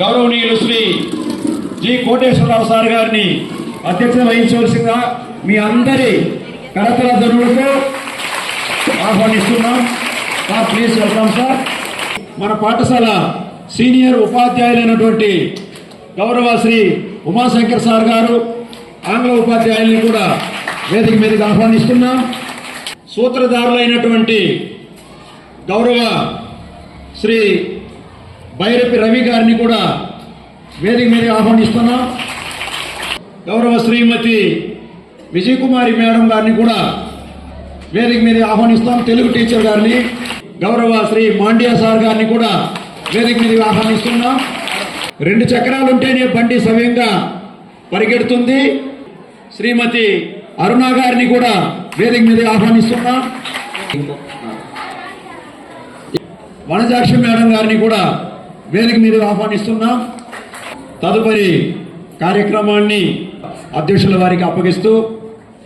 గౌరవనీయులు Shri G Koteswararao sir గారిని అధ్యక్షత వహించవలసిందిగా మీ అందరి కరతల ధనులతో ఆహ్వానిస్తున్నాం. సార్ ప్లీజ్ వెల్కమ్ సార్ మన పాఠశాల సీనియర్ ఉపాధ్యాయులైనటువంటి గౌరవ శ్రీ ఉమాశంకర్ సార్ గారు ఆంగ్ల ఉపాధ్యాయుల్ని కూడా వేదిక మీదకి ఆహ్వానిస్తున్నాం. సూత్రధారులైనటువంటి గౌరవ శ్రీ బైరపి రవి గారిని కూడా వేదిక మీద ఆహ్వానిస్తున్నాం. గౌరవ శ్రీమతి విజయకుమారి మేడం గారిని కూడా వేదిక మీద ఆహ్వానిస్తాం. తెలుగు టీచర్ గారిని గౌరవ శ్రీ మాండియా సార్ గారిని కూడా వేదిక మీద ఆహ్వానిస్తున్నాం. రెండు చక్రాలు ఉంటేనే బండి సవ్యంగా పరిగెడుతుంది. శ్రీమతి అరుణ గారిని కూడా వేదిక మీద ఆహ్వానిస్తున్నాం. వనజాక్షి మేడం గారిని కూడా వేదిక మీద ఆహ్వానిస్తున్నాం తదుపరి కార్యక్రమాన్ని అధ్యక్షుల వారికి అప్పగిస్తూ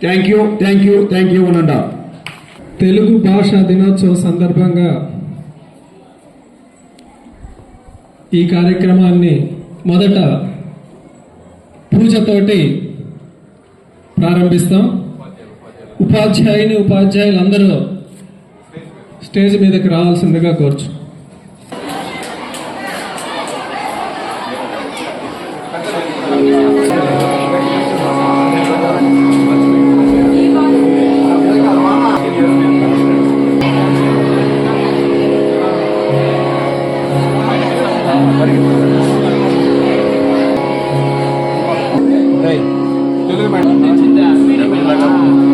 thank you thank you thank you అనండా. Telugu భాష దినోత్సవం సందర్భంగా ఈ కార్యక్రమాన్ని మొదట పూజతోటి ప్రారంభిస్తాం. ఉపాధ్యాయుని ఉపాధ్యాయులందరూ స్టేజ్ మీదకి రావాల్సిందిగా కోరుచు Thank you.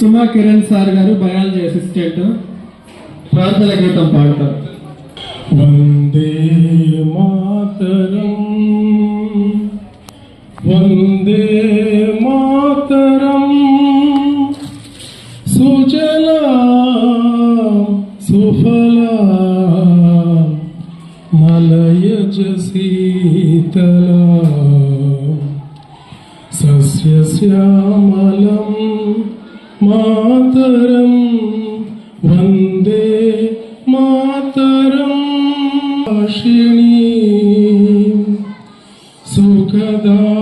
Suma Kiran sir గారు బయాలజీ అసిస్టెంట్. ప్రార్థన గీతం పాడతారు. వందే మాతరం. వందే మాతరం. సుజల సుఫల మలయజ శీతలా సస్య శ్యామల వందే మాతరం భాషిణీ సుఖదాం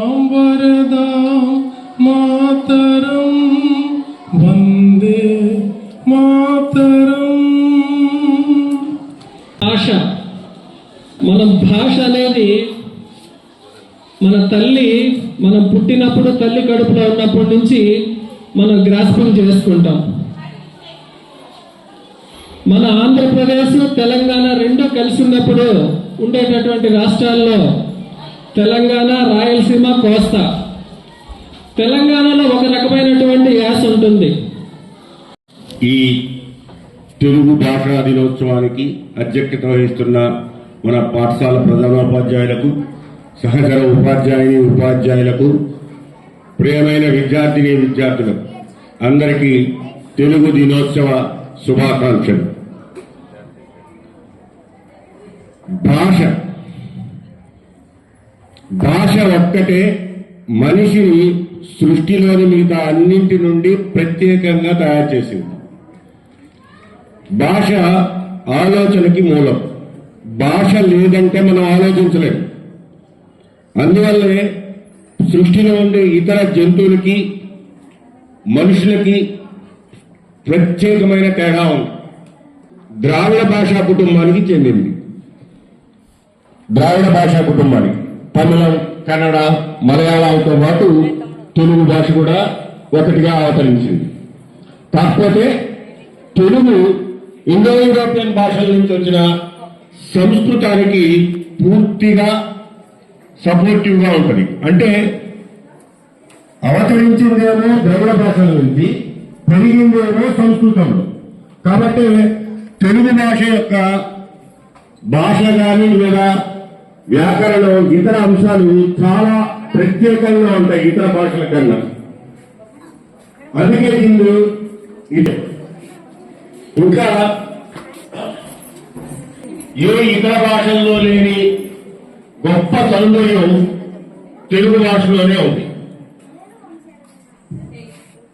జ్ఞాపకం చేసుకుంటాం మన ఆంధ్రప్రదేశ్ తెలంగాణ రెండు కలిసి ఉన్నప్పుడు ఉండేటటువంటి రాష్ట్రాల్లో తెలంగాణ రాయలసీమ కోస్తా. తెలంగాణలో ఒక రకమైనటువంటి యాస ఉంటుంది. ఈ తెలుగు భాషా దినోత్సవానికి అధ్యక్షత వహిస్తున్న మన పాఠశాల ప్రధానోపాధ్యాయులకు సహచర ఉపాధ్యాయుని ఉపాధ్యాయులకు ప్రియమైన విద్యార్థిని విద్యార్థులకు అందరికీ తెలుగు దినోత్సవ శుభాకాంక్షలు. భాష. భాష ఒక్కటే మనిషిని సృష్టిలోని మిగతా అన్నింటి నుండి ప్రత్యేకంగా తయారు చేసింది. భాష ఆలోచనకి మూలం. భాష లేదంటే మనం ఆలోచించలేం అందువల్లే సృష్టిలో ఉండే ఇతర జంతువులకి మనుషులకి ప్రత్యేకమైన తేడా ఉంది. ద్రావిడ భాషా కుటుంబానికి చెందింది. ద్రావిడ భాషా కుటుంబానికి. తమిళం కన్నడ మలయాళంతో పాటు తెలుగు భాష కూడా ఒకటిగా అవతరించింది. కాకపోతే తెలుగు ఇండో యూరోపియన్ భాషల నుంచి వచ్చిన సంస్కృతానికి పూర్తిగా సపోర్టివ్గా ఉంటుంది. అంటే అవతరించిందేమో ద్రవిడ భాషల నుంచి పెరిగిందేమో సంస్కృతంలో. కాబట్టి తెలుగు భాష యొక్క భాష కానీ లేదా వ్యాకరణం ఇతర అంశాలు చాలా ప్రత్యేకంగా ఉంటాయి ఇతర భాషల కన్నా. అందుకే దీన్ని ఇంకా ఏ ఇతర భాషల్లో లేని గొప్ప సౌందర్యం తెలుగు భాషలోనే ఉంది.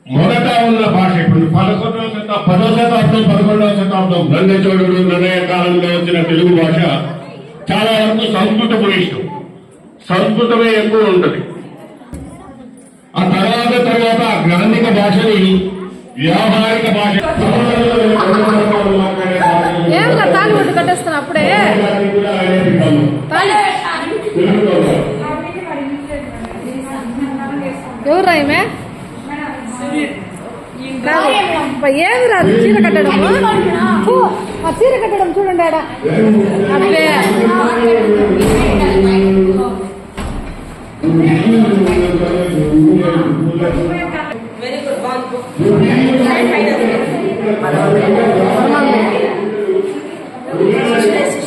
మొదట ఉన్న భాష ఇప్పుడు పదకొండవ శతాబ్దం పదవ శతాబ్దం పదకొండవ శతాబ్దం. నందచోడుడు నిర్ణయ కాలంలో వచ్చిన తెలుగు భాష చాలా వరకు సంస్కృత భూయిష్టం సంస్కృతమే ఎక్కువ ఉంటుంది. ఆ తర్వాత తర్వాత గ్రాంధిక భాషని వ్యావహారిక భాష ఎవరు రాయమే ఏమి రాదు చీర కట్టడం ఫు, ఆ చీర కట్టడం చూడండి ఆడ అబ్బే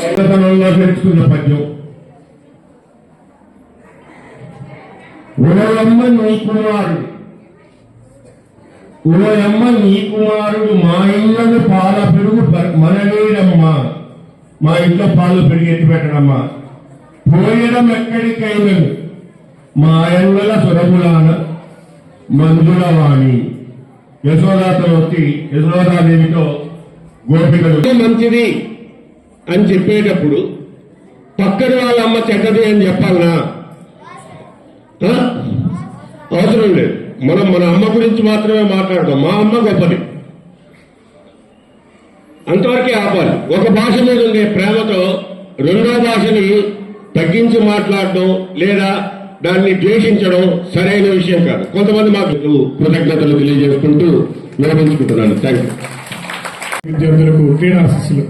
చిన్నతనంలో నేర్చుకున్న పద్యం ఓయమ్మ నీ కుమారుడు ఓయమ్మ నీ కుమారుడు మా ఇళ్ళను పాల పెరుగు మనలేడమ్మా. మా ఇంట్లో పాలు పెరిగి ఎత్తి పెట్టడమ్మా. పోయడం ఎక్కడికైనను మా ఎంగల సురములాన మంజుల వాణి. యశోదాతో వచ్చి యశోదాదేవితో గోపికలు. మంచిది అని చెప్పేటప్పుడు పక్కన వాళ్ళ అమ్మ చెడ్డది అని చెప్పాలనా? అవసరం లేదు. మనం మన అమ్మ గురించి మాత్రమే మాట్లాడదాం. మా అమ్మ గొప్పది. అంతవరకే ఆపాలి. ఒక భాష మీద ఉండే ప్రేమతో రెండో భాషని తగ్గించి మాట్లాడడం లేదా దాన్ని ద్వేషించడం సరైన విషయం కాదు. కొంతమంది మాకు కృతజ్ఞతలు తెలియజేసుకుంటూ నిర్వహించుకుంటున్నాను థ్యాంక్ యూ విద్యార్థులకు క్రీడాశిస్సులు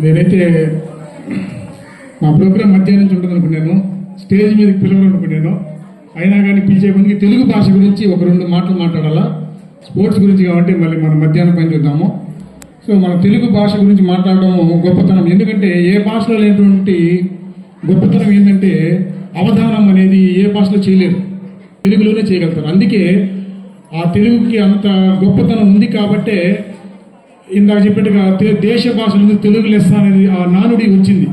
నేనైతే మా ప్రోగ్రాం మధ్యాహ్నం నుంచి ఉంటుంది అనుకున్నాను స్టేజ్ మీదకి పిలవాలనుకున్నాను. అయినా కానీ పిలిచే ముందుకి తెలుగు భాష గురించి ఒక రెండు మాటలు మాట్లాడాలా? స్పోర్ట్స్ గురించి కాబట్టి మళ్ళీ మనం మధ్యాహ్నం పని చూద్దాము. సో మన తెలుగు భాష గురించి మాట్లాడడం గొప్పతనం. ఎందుకంటే ఏ భాషలో లేనటువంటి గొప్పతనం ఏంటంటే అవధానం అనేది ఏ భాషలో చేయలేరు. తెలుగులోనే చేయగలుగుతారు. అందుకే ఆ తెలుగుకి అంత గొప్పతనం ఉంది కాబట్టే ఇందాక చెప్పినట్టుగా దేశ భాషలు తెలుగు లెస్స అనేది ఆ నానుడి వచ్చింది.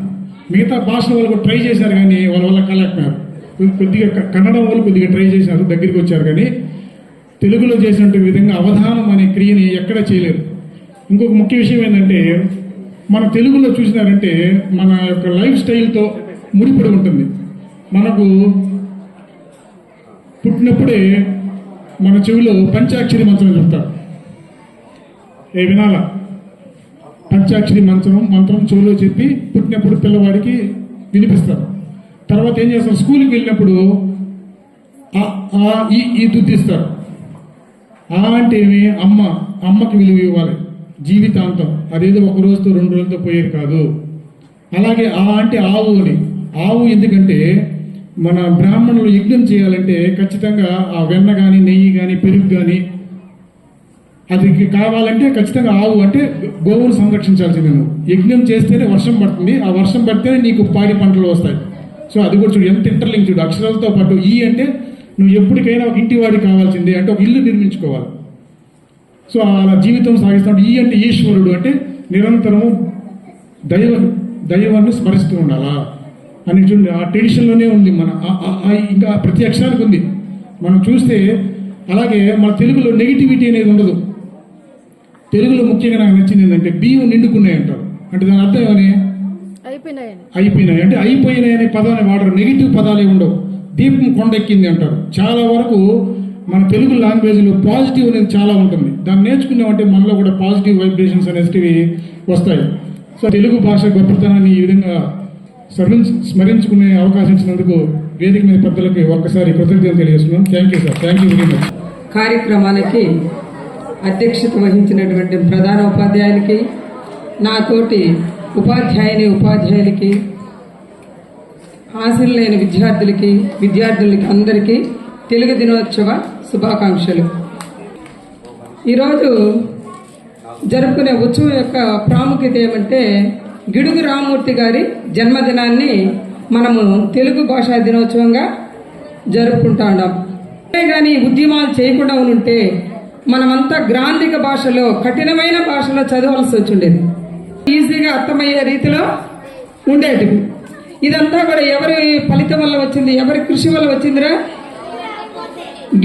మిగతా భాషల వాళ్ళు ట్రై చేశారు కానీ వాళ్ళ వల్ల కలకపోయారు. కొద్దిగా క- వాళ్ళు కొద్దిగా ట్రై చేశారు దగ్గరికి వచ్చారు కానీ తెలుగులో చేసినటువంటి విధంగా అవధానం అనే క్రియని ఎక్కడ చేయలేరు ఇంకొక ముఖ్య విషయం ఏంటంటే మన తెలుగులో చూసినారంటే మన యొక్క లైఫ్ స్టైల్తో ముడిపడి ఉంటుంది. మనకు పుట్టినప్పుడే మన చెవిలో పంచాక్షరి మంత్రం చెప్తారు. ఏ వినాలా? పంచాక్షరి మంత్రం మంత్రం చెవిలో చెప్పి పుట్టినప్పుడు పిల్లవాడికి వినిపిస్తారు. తర్వాత ఏం చేస్తారు? స్కూల్కి వెళ్ళినప్పుడు ఆ ఈ ఈ దుద్దిస్తారు ఆ అంటే ఏమి? అమ్మ అమ్మకి విలువ ఇవ్వాలి. జీవితాంతం. అదేదో ఒక రోజుతో రెండు రోజులతో పోయేది కాదు. అలాగే ఆ అంటే ఆవు అని. ఆవు ఎందుకంటే మన బ్రాహ్మణులు యజ్ఞం చేయాలంటే ఖచ్చితంగా ఆ వెన్న కానీ నెయ్యి కానీ పెరుగు కానీ అది కావాలంటే ఖచ్చితంగా ఆవు అంటే గోవును సంరక్షించాల్సిందే నువ్వు యజ్ఞం చేస్తేనే వర్షం పడుతుంది. ఆ వర్షం పడితేనే నీకు పాడి పంటలు వస్తాయి. సో అది కూడా చూడు ఎంత ఇంటర్లింక్ చూడు. అక్షరాలతో పాటు ఈ అంటే నువ్వు ఎప్పటికైనా ఒక ఇంటి వాడి కావాల్సిందే అంటే ఒక ఇల్లు నిర్మించుకోవాలి. సో అలా జీవితం సాగిస్తున్నాడు ఈ అంటే ఈశ్వరుడు అంటే నిరంతరము దైవ దైవాన్ని స్మరిస్తూ ఉండాలా? అని చూడండి ఆ ట్రెడిషన్లోనే ఉంది మన ఆ- ఇంకా ప్రతి అక్షరానికి ఉంది. మనం చూస్తే అలాగే మన తెలుగులో నెగిటివిటీ అనేది ఉండదు. తెలుగులో ముఖ్యంగా నాకు నచ్చింది ఏంటంటే బియ్యం నిండుకున్నాయి అంటారు. అంటే దాని అర్థం ఏమని? అయిపోయినాయి. అంటే అయిపోయినాయి అనే పదాన్ని వాడరు. నెగిటివ్ పదాలే ఉండవు. దీపం కొండెక్కింది అంటారు. చాలా వరకు మన తెలుగు లాంగ్వేజ్లో పాజిటివ్ అనేది చాలా ఉంటుంది. దాన్ని నేర్చుకున్నామంటే మనలో కూడా పాజిటివ్ వైబ్రేషన్స్ అనేటివి వస్తాయి. సో తెలుగు భాష గొప్పతనాన్ని ఈ విధంగా స్మరించ స్మరించుకునే అవకాశం ఇచ్చినందుకు వేదిక మీద పెద్దలకి ఒక్కసారి కృతజ్ఞతలు తెలియజేస్తున్నాం. Thank you sir thank you very much కార్యక్రమానికి అధ్యక్షత వహించినటువంటి ప్రధాన ఉపాధ్యాయులకి నాతోటి ఉపాధ్యాయుని ఉపాధ్యాయులకి హాజరు లేని విద్యార్థులకి విద్యార్థులకి అందరికీ తెలుగు దినోత్సవ శుభాకాంక్షలు. ఈరోజు జరుపుకునే ఉత్సవం యొక్క ప్రాముఖ్యత ఏమంటే గిడుగు రామమూర్తి గారి జన్మదినాన్ని మనము తెలుగు భాషా దినోత్సవంగా జరుపుకుంటా ఉన్నాం కానీ ఉద్యమాలు చేయకుండా ఉంటే మనమంతా గ్రాంధిక భాషలో కఠినమైన భాషలో చదవాల్సి వచ్చిండేది. ఈజీగా అర్థమయ్యే రీతిలో ఉండేటివి. ఇదంతా కూడా ఎవరి ఫలితం వల్ల వచ్చింది? ఎవరి కృషి వల్ల వచ్చిందిరా?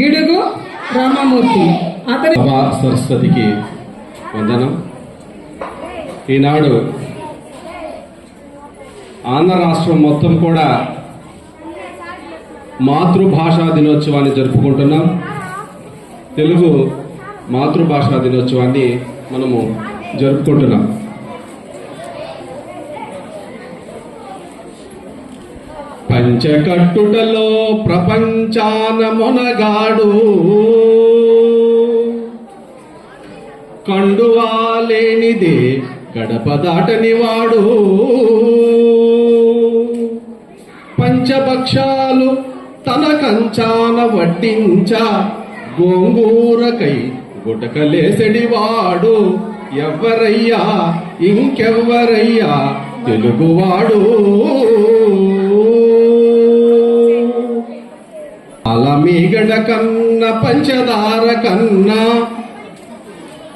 గిడుగు రామమూర్తి. అతని సరస్వతికి వందనం. ఈనాడు ఆంధ్ర రాష్ట్రం మొత్తం కూడా మాతృభాషా దినోత్సవాన్ని జరుపుకుంటున్నాం. తెలుగు మాతృభాషా దినోత్సవాన్ని మనము జరుపుకుంటున్నాం. పంచకట్టుటలో ప్రపంచాన మొనగాడు కండువాలేనిదే గడప దాటని వాడు పంచభక్షాలు తన కంచాన వడ్డించ గోంగూరకై గుటకలేసడివాడు. ఎవరయ్యా ఇంకెవ్వరయ్యా? తెలుగువాడు. అలమీగడ కన్న పంచదార కన్నా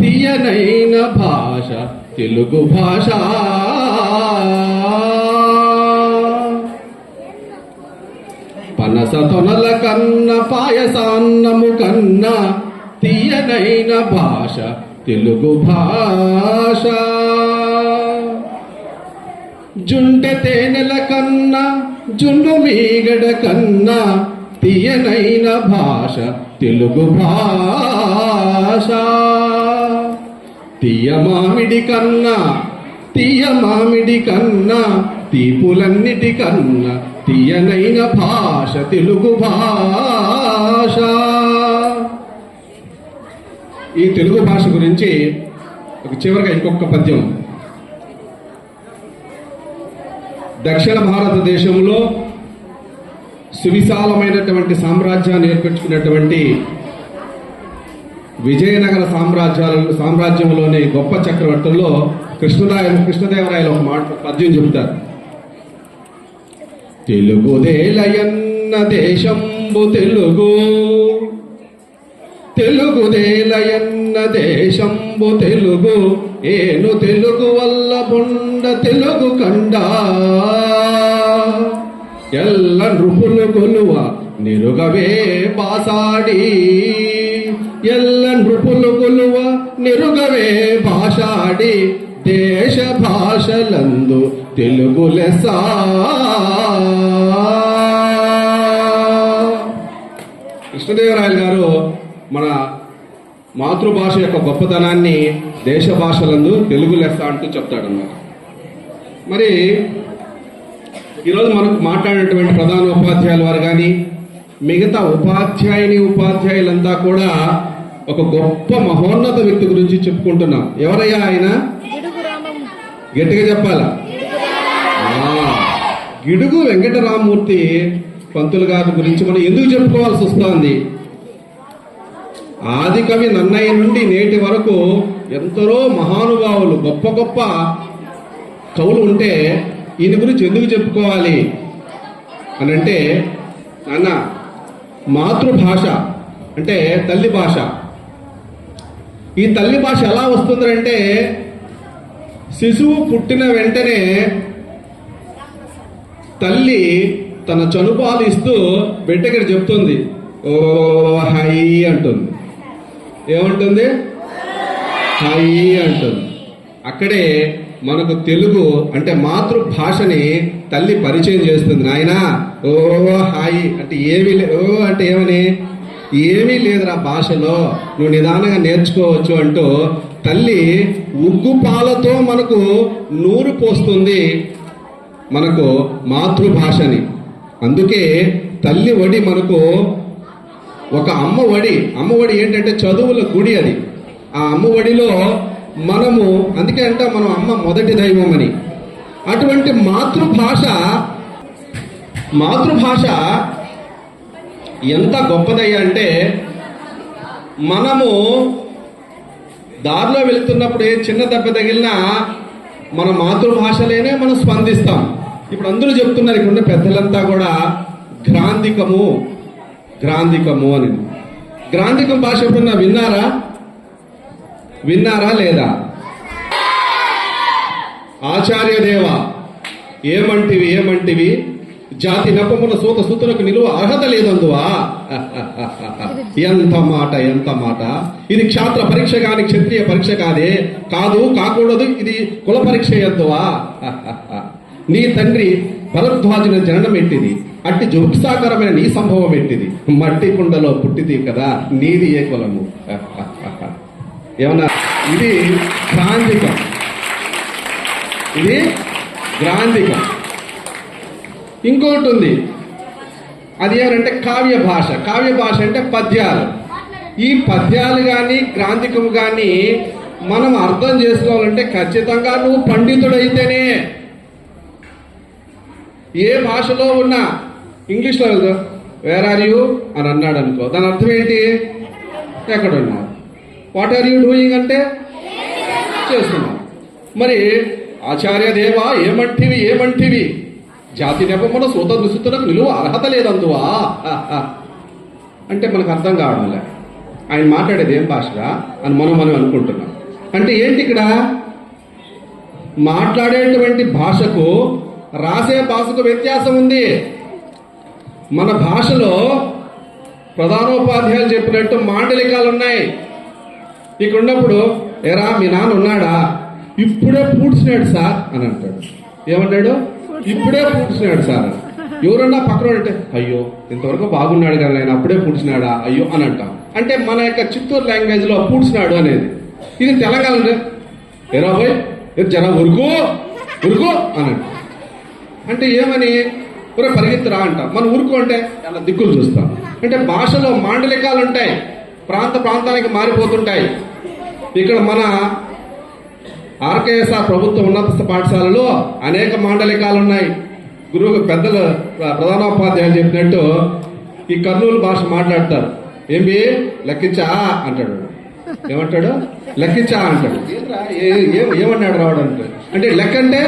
తీయనైన భాష తెలుగు భాష. పనస తొనల కన్న పాయసాన్నము కన్నా తీయనైన భాష తెలుగు భాష. జుండె తేనెల కన్నా జుండు మీగడ కన్నా తీయనైన భాష తెలుగు భాష. తీయ మామిడి కన్నా తీయ మామిడి కన్నా తీపులన్నిటి కన్నా తీయనైన భాష తెలుగు భాష. ఈ తెలుగు భాష గురించి ఒక చివరిగా ఇంకొక పద్యం. దక్షిణ భారతదేశంలో సువిశాలమైనటువంటి సామ్రాజ్యాన్ని ఏర్పరచుకున్నటువంటి విజయనగర సామ్రాజ్యాలను సామ్రాజ్యంలోని గొప్ప చక్రవర్తుల్లో కృష్ణరాయ కృష్ణదేవరాయలు ఒక మాట పద్యం చెబుతారు. తెలుగుదేలయన్న దేశంబు తెలుగు తెలుగుదేలయన్న దేశంబు తెలుగు ఏను తెలుగు వల్ల బొండ తెలుగు కండా ఎల్ల నృపులు కొలువ నిరుగవే బాసాడి. ఎల్ల నృపులు కొలువ నిరుగవే భాషాడి దేశ భాషలందు తెలుగు లెసా కృష్ణదేవరాయలు గారు మన మాతృభాష యొక్క గొప్పతనాన్ని దేశ భాషలందు తెలుగు లెస్స అంటూ చెప్తాడన్నమాట. మరి ఈరోజు మనకు మాట్లాడినటువంటి ప్రధాన ఉపాధ్యాయుల వారు కానీ మిగతా ఉపాధ్యాయుని ఉపాధ్యాయులంతా కూడా ఒక గొప్ప మహోన్నత వ్యక్తి గురించి చెప్పుకుంటున్నాం. ఎవరయ్యా ఆయన? గట్టిగా చెప్పాలా? గిడుగు వెంకటరామమూర్తి పంతులు గారి గురించి మనం ఎందుకు చెప్పుకోవాల్సి వస్తోంది? ఆది కవి నన్నయ్య నుండి నేటి వరకు ఎందరో మహానుభావులు గొప్ప గొప్ప కవులు ఉంటే ఈయన గురించి ఎందుకు చెప్పుకోవాలి? అని అంటే నాన్న మాతృభాష అంటే తల్లి భాష. ఈ తల్లి భాష ఎలా వస్తుందంటే శిశువు పుట్టిన వెంటనే తల్లి తన చనుపాలు ఇస్తూ బిడ్డకి చెప్తుంది. ఓ హై అంటుంది. ఏమంటుంది? హై అంటుంది. అక్కడే మనకు తెలుగు అంటే మాతృభాషని తల్లి పరిచయం చేస్తుంది. నాయన ఓ హాయి. అంటే ఏమీ లే ఓ అంటే ఏమని? ఏమీ లేదురా భాషలో. నువ్వు నిదానంగా నేర్చుకోవచ్చు అంటూ తల్లి ఉగ్గు పాలతో మనకు నూరు పోస్తుంది మనకు మాతృభాషని. అందుకే తల్లి వడి మనకు ఒక అమ్మ వడి అమ్మ వడి ఏంటంటే చదువుల గుడి అది. ఆ అమ్మ వడిలో మనము అందుకే అంట మనం అమ్మ మొదటి దైవం అని. అటువంటి మాతృభాష మాతృభాష ఎంత గొప్పదయ్యా అంటే మనము దారిలో వెళుతున్నప్పుడు ఏ చిన్న దెబ్బ తగిలినా మన మాతృభాషలోనే మనం స్పందిస్తాం. ఇప్పుడు అందరూ చెప్తున్నారు ఇక్కడ పెద్దలంతా కూడా గ్రాంధికము గ్రాంధికము అని. గ్రాంధికం భాష ఎప్పుడన్నా విన్నారా? విన్నారా లేదా? ఆచార్యదేవ ఏమంటివి ఏమంటివి? జాతి నపమున సూత సూతులకు నిలువ అర్హత లేదందువా? ఎంత మాట ఎంత మాట. ఇది క్షాత్ర పరీక్ష కాని క్షత్రియ పరీక్ష కాదే. కాదు కాకూడదు ఇది కుల పరీక్ష ఎందువా నీ తండ్రి భరద్వాజున జననం ఎట్టిది? అట్టి జుగుప్సాకరమైన నీ సంభవం ఎట్టిది? మట్టి కుండలో పుట్టిది కదా నీది ఏ కులము? ఏమన్నా? ఇది గ్రాంధికం ఇది గ్రాంధికం ఇంకోటి ఉంది. అది ఏమంటే కావ్య భాష. కావ్య భాష అంటే పద్యాలు. ఈ పద్యాలు కానీ గ్రాంధికము కానీ మనం అర్థం చేసుకోవాలంటే ఖచ్చితంగా నువ్వు పండితుడైతేనే. ఏ భాషలో ఉన్నా ఇంగ్లీష్లో వెళ్తా వేర్ ఆర్ యూ అని అన్నాడు అనుకో దాని అర్థం ఏంటి? ఎక్కడ వాట్ ఆర్ యూ డూయింగ్ అంటే? చేస్తున్నాం. మరి ఆచార్య దేవా ఏమంటివి ఏమంటివి? జాతి నెపమున సూత దుస్తులకు నిలువ అర్హత లేదందువా? అంటే మనకు అర్థం కావడంలే. ఆయన మాట్లాడేది ఏం భాషగా అని మనం మనం అనుకుంటున్నాం. అంటే ఏంటి ఇక్కడ? మాట్లాడేటువంటి భాషకు రాసే భాషకు వ్యత్యాసం ఉంది. మన భాషలో ప్రధానోపాధ్యాయులు చెప్పినట్టు మాండలికాలు ఉన్నాయి. ఇక్కడ ఉన్నప్పుడు ఎరా మీ నాన్న ఉన్నాడా? ఇప్పుడే పూడ్చినాడు సార్. అని అంటాడు. ఏమన్నాడు ఇప్పుడే పూడ్చినాడు సార్. ఎవరన్నా పక్కన అంటే అయ్యో ఇంతవరకు బాగున్నాడు కదా ఆయన అప్పుడే పూడ్చినాడా? అయ్యో అని అంటాం. అంటే మన యొక్క చిత్తూరు లాంగ్వేజ్లో పూడ్చినాడు అనేది. ఇది తెలంగాణ ఎరా పోయి జర ఉరుకు ఉరుకు అని అంటాం. అంటే ఏమని? ఒరే పరిగెత్తురా అంటాం. మన ఊరుకు అంటే అలా దిక్కులు చూస్తాం. అంటే భాషలో మాండలికాలు ఉంటాయి ప్రాంత ప్రాంతానికి మారిపోతుంటాయి. ఇక్కడ మన ఆర్కేఎస్ఆర్ ప్రభుత్వ ఉన్నత పాఠశాలలో అనేక మాండలికాలు ఉన్నాయి. గురువు పెద్దలు ప్రధానోపాధ్యాయులు చెప్పినట్టు ఈ కర్నూలు భాష మాట్లాడతారు. ఏంటి లెక్కించా? అంటాడు. ఏమంటాడు? లెక్కించా అంటాడు. ఏమన్నాడు రావడం అంటే? అంటే లెక్క అంటే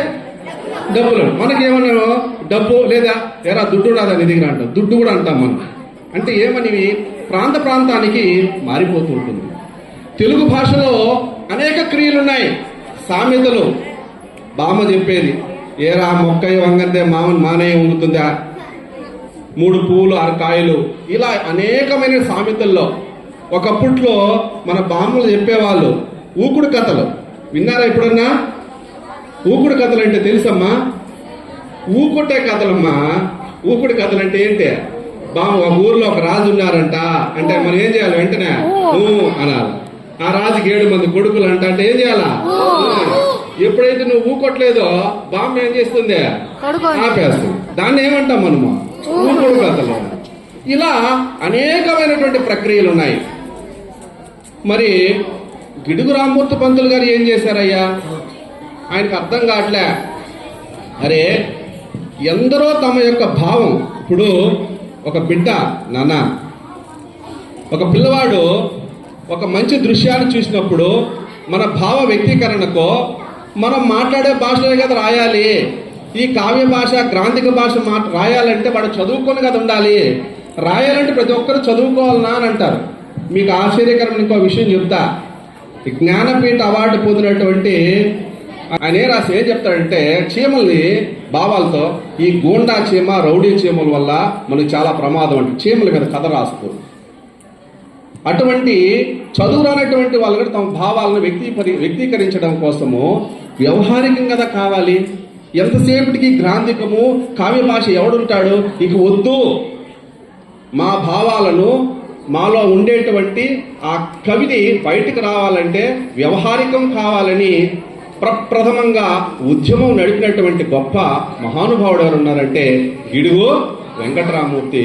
డబ్బులు. మనకి ఏమన్నాడు డబ్బు లేదా ఎరా దుడ్డు రాదా నీ దగ్గర అంటాం దుడ్డు కూడా అంటాం మనం. అంటే ఏమని ప్రాంత ప్రాంతానికి మారిపోతూ ఉంటుంది. తెలుగు భాషలో అనేక క్రియలు ఉన్నాయి సామెతలు. బామ్మ చెప్పేది ఏరా మొక్కయ్య వంగందే మామని మానయ్య వంగుతుందా? మూడు పువ్వులు ఆరు కాయలు. ఇలా అనేకమైన సామెతల్లో. ఒకప్పట్లో మన బామ్మలు చెప్పేవాళ్ళు ఊకుడు కథలు. విన్నారా ఎప్పుడన్నా? ఊకుడు కథలు అంటే తెలుసమ్మా? ఊకుట్టే కథలమ్మా. ఊకుడు కథలు అంటే ఏంటి? బామ్మ ఒక ఊర్లో ఒక రాజు ఉన్నారంట. అంటే మనం ఏం చేయాలి వెంటనే? అనాలి ఆ రాజుకి ఏడు మంది కొడుకులు అంట. అంటే ఏం చేయాలా? ఎప్పుడైతే నువ్వు ఊకొట్లేదో బామ్మ ఏం చేస్తుంది. ఆపేస్తుంది. దాన్ని ఏమంటాం మనము? ఊకుడు కథలు ఇలా అనేకమైనటువంటి ప్రక్రియలు ఉన్నాయి. మరి గిడుగు రామ్మూర్తి పంతులు గారు ఏం చేశారయ్యా? ఆయనకు అర్థం కావట్లే. అరే ఎందరో తమ యొక్క భావం. ఇప్పుడు ఒక బిడ్డ నాన్న. ఒక పిల్లవాడు ఒక మంచి దృశ్యాన్ని చూసినప్పుడు మన భావ వ్యక్తీకరణకు మనం మాట్లాడే భాషలో కదా రాయాలి. ఈ కావ్య భాష గ్రాంధిక భాష మాట రాయాలంటే వాడు చదువుకొని కదా ఉండాలి. రాయాలంటే ప్రతి ఒక్కరు చదువుకోవాలనా అని అంటారు. మీకు ఆశ్చర్యకరమైన ఇంకో విషయం చెప్తా. జ్ఞానపీఠ అవార్డు పొందినటువంటి ఆయన ఏ రాసి ఏం చెప్తాడంటే చీమల్ని భావాలతో ఈ గూండా చీమ రౌడీ చీమల వల్ల మనకు చాలా ప్రమాదం అంటే చీమల మీద కథ రాస్తూ. అటువంటి చదువు రానటువంటి వాళ్ళు కూడా తమ భావాలను వ్యక్తీపరి వ్యక్తీకరించడం కోసము వ్యవహారికం కదా కావాలి. ఎంతసేపటికి గ్రాంధికము కావ్య భాష ఎవడుంటాడు? ఇక వద్దు. మా భావాలను మాలో ఉండేటువంటి ఆ కవిని బయటకు రావాలంటే వ్యవహారికం కావాలని ప్రప్రథమంగా ఉద్యమం నడిపినటువంటి గొప్ప మహానుభావుడు ఎవరున్నారంటే గిడుగు వెంకటరామూర్తి.